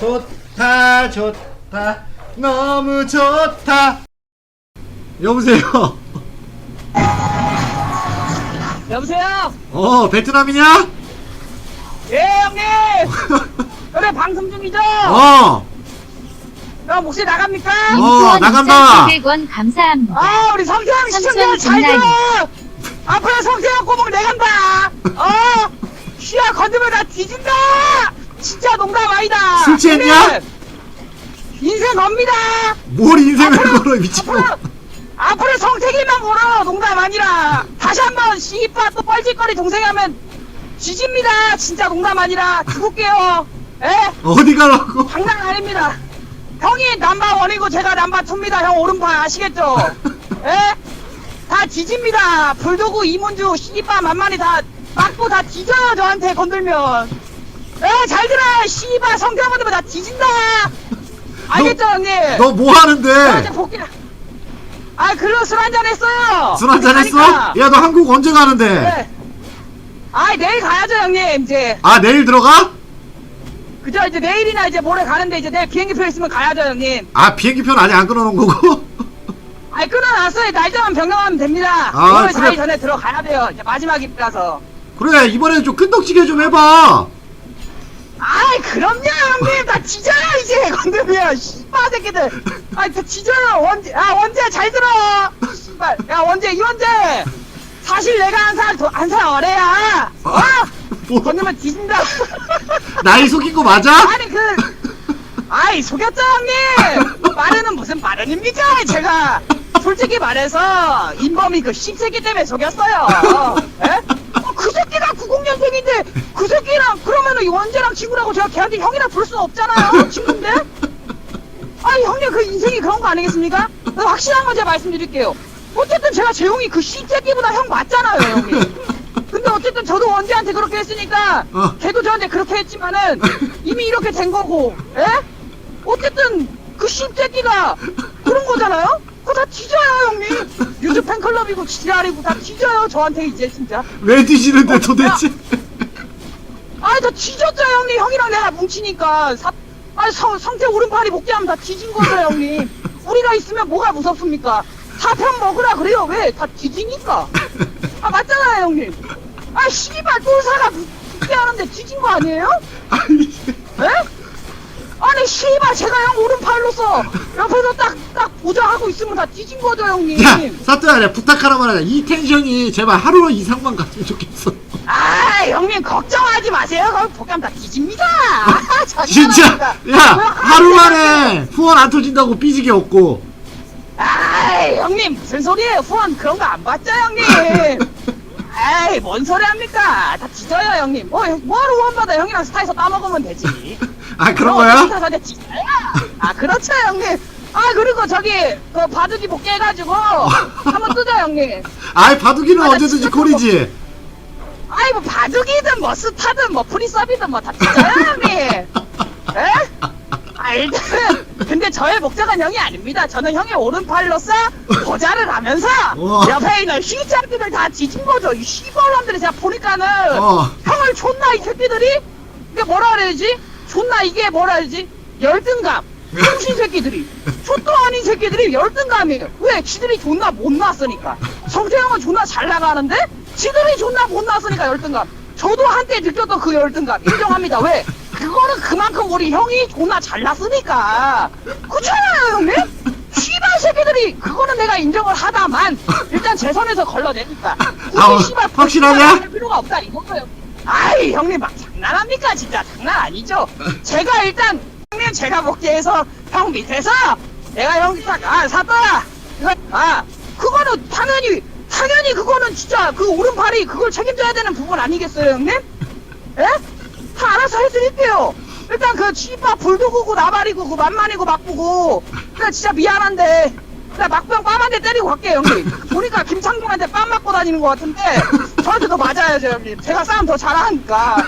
좋다 좋다 너무 좋다 여보세요 여보세요? 어 베트남이냐? 예, 형님! 그래, 방송 중이죠? 어 형, 목소리 나갑니까? 어, 나간다. 200원 감사합니다. 아, 우리 성태형 시청자 삼촌 잘. 들어! 앞으로 성태형 꼬목 내간다! 어! 쉬야 건드면 나 뒤진다! 진짜 농담 아니다! 술 취했냐? 인생 겁니다! 뭘 인생을 걸어 미친놈 앞으로, 앞으로 성태기만 걸어! 농담 아니라! 다시 한번 시이빠 또 뻘짓거리 동생 하면 뒤집니다! 진짜 농담 아니라 죽을게요! 예? 어디 가라고 장난 아닙니다. 형이 남바 원이고 제가 남바 투입니다. 형 오른팔 아시겠죠? 예? 다 뒤집니다. 불도구 이문주 씨바 만만히 다 맞고 다 뒤져요 저한테 건들면. 예, 잘 들어. 씨바 성격 받으면 다 뒤진다. 알겠죠 형님? 너뭐저 이제 하는데 복귀. 아, 글로 술 한잔 했어요. 술 한잔 했어? 가니까. 야 너 한국 언제 가는데 네. 아, 내일 가야죠 형님 이제. 아 내일 들어가? 그죠 이제 내일이나 이제 모레 가는데 이제 내일 비행기표 있으면 가야죠 형님. 아 비행기표는 아직 안 끊어놓은 거고? 아니 끊어놨어요. 날짜만 변경하면 됩니다. 아, 5월 그래. 4일 전에 들어가야 돼요. 이제 마지막이라서. 그래 이번엔 좀 끈덕지게 좀 해봐 아이 그럼요 형님 다 지져요 이제 건드면 씨발 새끼들. 아이 다 지져요 원재. 아 원재 잘 들어. 씨발. 야 원재 이원재. 사실 내가 한살한살 어래야. 어? 뭐, 건드면 뒤진다. 나이 속인 거 맞아? 아니 그. 아이 속였죠 형님. 마른은 무슨 마른입니까 제가. 솔직히 말해서 인범이 그 씹새끼 때문에 속였어요. 에? 어, 그 새끼가 90년생인데 그 새끼랑 그러면은 이 원재랑 친구라고 제가 걔한테 형이라 부를 수는 없잖아요. 친구인데. 아니 형님 그 인생이 그런 거 아니겠습니까? 그 확실한 건 제가 말씀드릴게요. 어쨌든 제가 재용이 그 씹새끼보다 형 맞잖아요 형님. 근데 어쨌든 저도 원재한테 그렇게 했으니까 어. 걔도 저한테 그렇게 했지만은 이미 이렇게 된 거고, 예? 어쨌든 그 씹새끼가 그런 거잖아요. 그거 다 뒤져요 형님. 요즘 팬클럽이고 지랄이고 다 뒤져요 저한테 이제 진짜. 왜 뒤지는데 도대체 아이 다 뒤졌죠 형님. 형이랑 내가 뭉치니까 사, 아 성, 성태 오른팔이 복귀하면 다 뒤진 거죠 형님. 우리가 있으면 뭐가 무섭습니까? 사편 먹으라 그래요 왜? 다 뒤지니까. 아 맞잖아요 형님. 아 씨발 똘사가 죽게 하는데 뒤진 거 아니에요? 아니 에? 아니 씨발 제가 형 오른팔로서 옆에서 딱딱 보좌하고 있으면 다 뒤진 거죠 형님. 야 사또야 내가 부탁 하나만 하자 이 텐션이 제발 하루 이상만 갔으면 좋겠어 아 형님 걱정하지 마세요. 거기 복귀하면 다 뒤집니다. 아, 진짜? 장난합니다. 야 그거 하루 만에 후원 안 터진다고 삐지게 없고. 아이 형님 무슨 소리예요? 후원 그런 거 안 받죠 형님? 에이 뭔 소리 합니까? 다 뒤져요 형님. 뭐 뭐하러 후원 받아? 형이랑 스타에서 따먹으면 되지. 아 그런 어, 거야? 스타에서 뒤져요? 아 그렇죠 형님. 아 그리고 저기 그 바둑이 복귀해가지고 한번 뜨죠 형님. 아이 바둑이는 아, 나 언제든지 진짜 콜이지 아이 뭐 바둑이든 뭐 스타든 뭐 프리서비든 뭐 다 뒤져요 형님 에? 아 일단은 근데 저의 목적은 형이 아닙니다. 저는 형의 오른팔로서 보좌를 하면서 우와. 옆에 있는 휘자들을 다 뒤진 거죠. 이 시벌놈들이 제가 보니까는 어. 형을 존나 이 새끼들이 이게 뭐라 그래야지? 존나 이게 뭐라 해야지? 열등감. 정신 새끼들이 촌도 아닌 새끼들이 열등감이에요. 왜? 지들이 존나 못 났으니까. 성태형은 존나 잘 나가는데 지들이 존나 못 났으니까 열등감. 저도 한때 느꼈던 그 열등감 인정합니다. 왜? 그거는 그만큼 우리 형이 존나 잘났으니까. 그렇잖아요, 형님? 씨발 새끼들이 그거는 내가 인정을 하다만 일단 제 선에서 걸러내니까 굳이 아, 씨발 확실하냐? 할 필요가 없다 이거예요. 아이 형님 막 장난합니까 진짜 장난 아니죠. 제가 일단 형님 제가 복귀해서 형 밑에서 내가 형 딱 아 사또야 이거 아 그거는 당연히 당연히 그거는 진짜 그 오른팔이 그걸 책임져야 되는 부분 아니겠어요 형님? 예? 다 알아서 해드릴게요. 일단 그 씨발 불도구고 나발이고 그 만만이고 막부고 그냥 진짜 미안한데 그냥 막병 대 때리고 갈게요 형님. 보니까 김창동한테 뺨 맞고 다니는 것 같은데 저한테 더 맞아야죠 형님. 제가 싸움 더 잘하니까.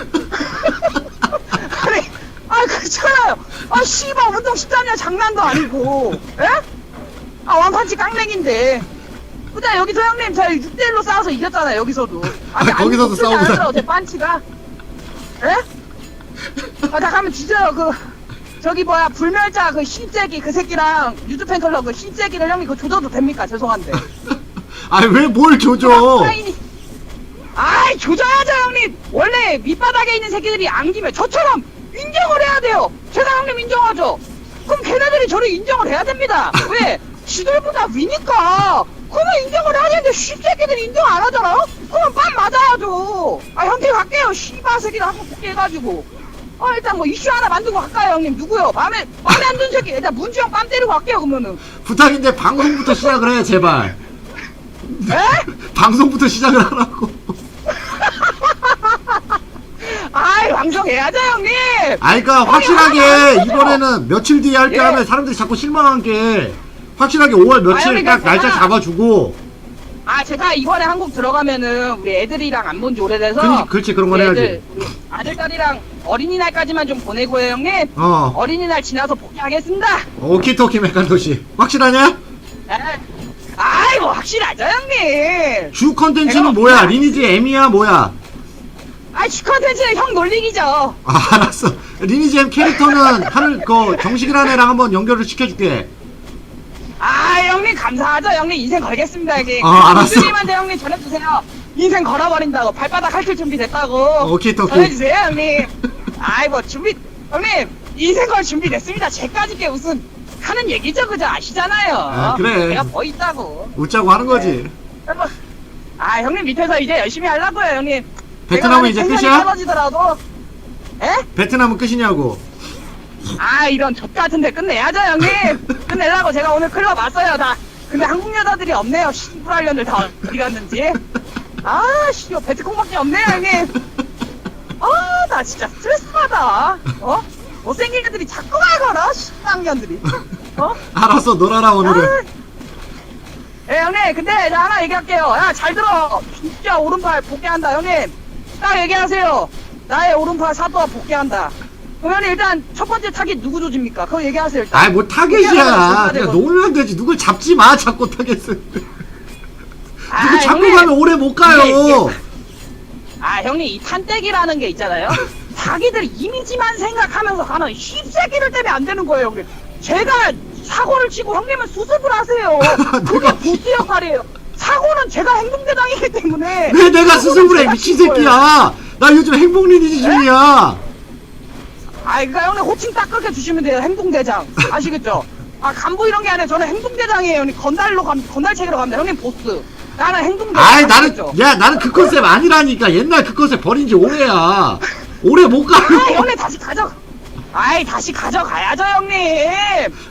아니 아 그렇잖아요. 아 씨발 운동 13년 장난도 아니고 예? 아 완판치 깡냉인데 그냥 여기서 형님 저희 6대1로 싸워서 이겼잖아요 여기서도. 아, 거기서도 싸우고 어제 판치가. 예? 아, 나 가면 뒤져요. 그, 저기 뭐야 불멸자 그 흰재기 그 새끼랑 뉴스팬클럽 그 흰재기를 형님 그거 조져도 됩니까? 죄송한데. 아니 왜 뭘 조져? 타인이- 아이 조져야죠 형님. 원래 밑바닥에 있는 새끼들이 안기면 저처럼 인정을 해야 돼요. 제가 형님 인정하죠. 그럼 걔네들이 저를 인정을 해야 됩니다. 왜? 지들보다 위니까 그러면 인정을 해야 되는데 씹새끼들이 인정 안 하잖아요 그럼 빰 맞아야죠. 아 형님 갈게요. 씨바 새끼들 한번 복귀해가지고. 아 일단 뭐 이슈 하나 만들고 갈까요 형님? 누구요? 마음에 마음에 안 드는 새끼. 일단 문주 형 빰 때리고 갈게요 그러면은. 부탁인데 방송부터 시작을 해 제발. 에? 방송부터 시작을 하라고. 아이 방송해야죠 형님. 아니 그니까 확실하게 이번에는 며칠 뒤에 할때 예. 하면 사람들이 자꾸 실망한 게 확실하게 5월 며칠 딱 날짜 잡아주고 아 제가 이번에 한국 들어가면은 우리 애들이랑 안 본 지 오래돼서 그니- 그렇지, 그런 건 우리 해야지. 우리 아들 딸이랑 어린이날까지만 좀 보내고요 형님 어 어린이날 지나서 복귀하겠습니다 오키토키 메칸도시 확실하냐? 에? 아이 뭐 확실하죠 형님 주 컨텐츠는 뭐야? 없구나. 리니지 M이야 뭐야? 아이 슈컨텐츠는 형 놀리기죠 아 알았어 리니지 M 캐릭터는 하늘 그 정식이라는 애랑 한번 연결을 시켜줄게 아 형님 감사하죠? 형님 인생 걸겠습니다 형님. 어, 알았어. 님한테 형님 전해주세요. 인생 걸어버린다고 발바닥 핥을 준비 됐다고. 오케이, 오케이. 전해주세요 형님. 아이 뭐 준비 형님 인생 걸 준비 됐습니다. 제까지 게 무슨 하는 얘기죠 그죠 아시잖아요. 아, 그래. 내가 뭐 있다고. 웃자고 하는 거지. 뭐, 아 형님 밑에서 이제 열심히 하려고요 형님. 베트남은 이제 생각이 끝이야? 떨어지더라도. 에? 베트남은 끝이냐고 아 이런 젖 같은데 끝내야죠 형님. 끝내려고 제가 오늘 클럽 왔어요 다. 근데 한국 여자들이 없네요. 씨부랄년들 다 어디 갔는지. 아씨 베트콩밖에 없네요 형님. 아 나 진짜 스트레스 받아. 어? 못생긴 애들이 자꾸 말 걸어 씨쌍년들이. 어? 알았어 놀아라 오늘은. 아, 예 형님 근데 나 하나 얘기할게요. 야 잘 들어. 진짜 오른팔 복귀한다 형님. 딱 얘기하세요. 나의 오른팔 사도와 복귀한다 그러면 일단 첫 번째 타깃 누구 조집니까? 그거 얘기하세요 일단. 아이 뭐 타겟이야. 그냥. 놀면 되지. 누굴 잡지 마 자꾸 타겟을. 아, 누구 잡고 형님. 가면 오래 못 가요. 이게- 아 형님 이 탄떼기라는 게 있잖아요. 자기들 이미지만 생각하면서 가는 씹새끼들 때문에 안 되는 거예요 형님. 제가 사고를 치고 형님은 수습을 하세요. 그게 내가- 보스 역할이에요. 사고는 제가 행동대장이기 때문에 왜 내가 수습을 해 미친. 새끼야? 나 요즘 행복 리니지 중이야 아이 그니까 형님 호칭 딱 그렇게 주시면 돼요. 행동대장. 아시겠죠? 아 간부 이런 게 아니라 저는 행동대장이에요. 형님 건달로 감 건달 체계로 갑니다. 형님 보스. 나는 행동대장. 아이 나는 아시겠죠? 야 나는 그 컨셉 아니라니까. 옛날 그 컨셉 버린 지 오래야. 오래 못 아 가요. 형님 다시 가져. 아이 다시 가져가야죠 형님.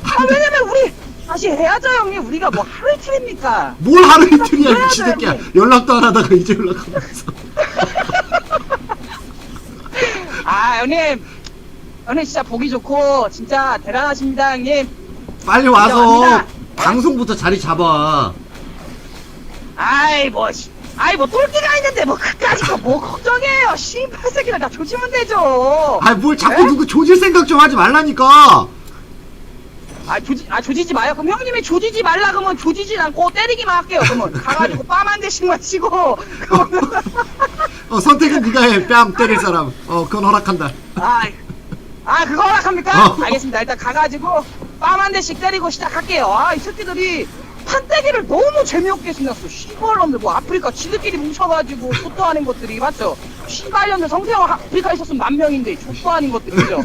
아 왜냐면 우리 다시 해야죠 형님. 우리가 뭐 하루 이틀입니까? 뭘 하루 이틀이야 미친 새끼야. 연락도 안 하다가 이제 연락하면서. 아 형님 형님 진짜 보기 좋고 진짜 대단하십니다 형님. 빨리 와서 인정합니다. 방송부터 자리 잡아. 아이 뭐 씨. 아이 뭐 똘끼가 있는데 뭐 그까짓 거뭐 걱정해요. 씨발 새끼들 다 조지면 되죠. 아이 뭘 자꾸 에? 누구 조질 생각 좀 하지 말라니까. 아 조지 아 조지지 마요. 그럼 형님이 조지지 말라 그러면 조지진 않고 때리기만 할게요 그러면. 가가지고 뺨 한 대씩만 치고. 그러면 어 선택은 네가 해 뺨 때릴 사람. 어 그건 허락한다. 아, 아 그거 허락합니까? 어. 알겠습니다 일단 가가지고 뺨한 대씩 때리고 시작할게요 아 이 새끼들이 판때기를 너무 재미없게 생겼어 시발놈들 뭐 아프리카 지들끼리 뭉쳐가지고 족도 아닌 것들이 맞죠? 시발년들 성태형 아프리카 있었으면 만 명인데 족도 아닌 것들 그죠?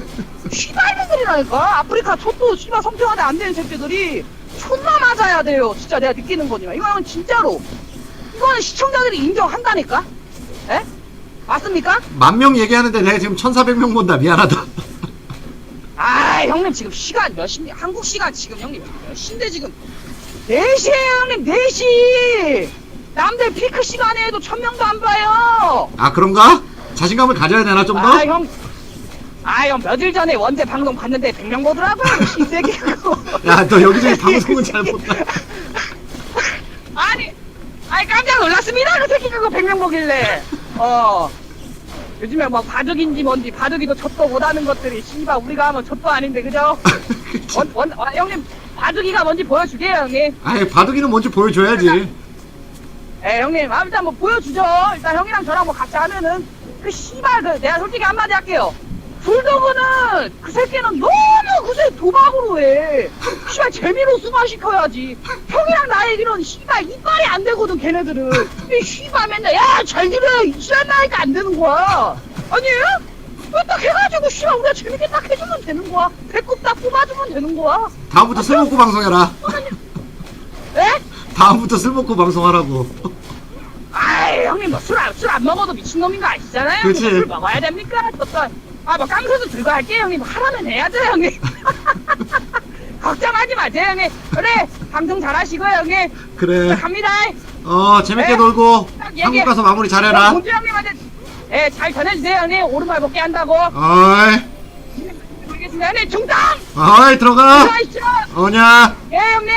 시발년들이라니까 아프리카 족도 시발 성태형한테 안 되는 새끼들이 존나 맞아야 돼요 진짜 내가 느끼는 거지만 이거는 진짜로 이거는 시청자들이 인정한다니까? 에? 맞습니까? 만 명 얘기하는데 내가 지금 1400명 본다 미안하다 아 형님 지금 시간 몇 시? 한국 시간 지금 형님 몇 시인데 지금? 4시에요 형님. 4시. 남들 피크 시간에 해도 천 명도 안 봐요. 아 그런가? 자신감을 가져야 되나 좀 더? 아형. 아 형 며칠 전에 원제 방송 봤는데 100명 보더라고요 신세계 그거 야너 여기저기 방송은 잘 본다 아니 아니 깜짝 놀랐습니다 그 새끼 그거 100명 보길래. 어 요즘에 뭐 바둑인지 뭔지 바둑이도 젖도 못하는 것들이 씨발 우리가 하면 젖도 아닌데 그죠? 원, 원, 아, 형님 바둑이가 뭔지 보여주게요 형님. 아이 바둑이는 먼저 보여줘야지. 에 형님 아 일단 뭐 보여주죠. 일단 형이랑 저랑 뭐 같이 하면은 그 씨발 그 내가 솔직히 한마디 할게요 불도그는 그 새끼는 너무 그새 도박으로 해. 씨발 재미로 승화시켜야지. 형이랑 나 얘기는 씨발 이빨이 안 되거든 걔네들은. 이 씨발 맨날 야잘 들어 이sla니까 안 되는 거야. 아니에요? 왜딱 해가지고 씨발 우리가 재밌게 딱 해주면 되는 거야. 배꼽 딱 뽑아주면 되는 거야. 다음부터 술 먹고 방송해라. 에? 다음부터 술 먹고 방송하라고. 아이 형님 뭐 술안술안 먹어도 미친놈인 거 아시잖아요. 그치. 술 먹어야 됩니까? 어떤 아뭐 깡소도 들고 할게요 형님. 하라면 해야죠 형님. 걱정하지 마세요 형님. 그래 방송 잘하시고요 형님. 그래. 갑니다. 어 재밌게 네. 놀고 딱 얘기해. 한국 가서 마무리 잘해라. 공주 형님한테 예, 잘 전해주세요 형님. 오른발 복귀 한다고. 어이 알겠습니다 형님. 중당. 어이 들어가. 들어가시죠. 어냐. 예 형님.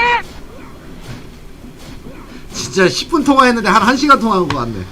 진짜 10분 통화했는데 한 1시간 통화한 것 같네.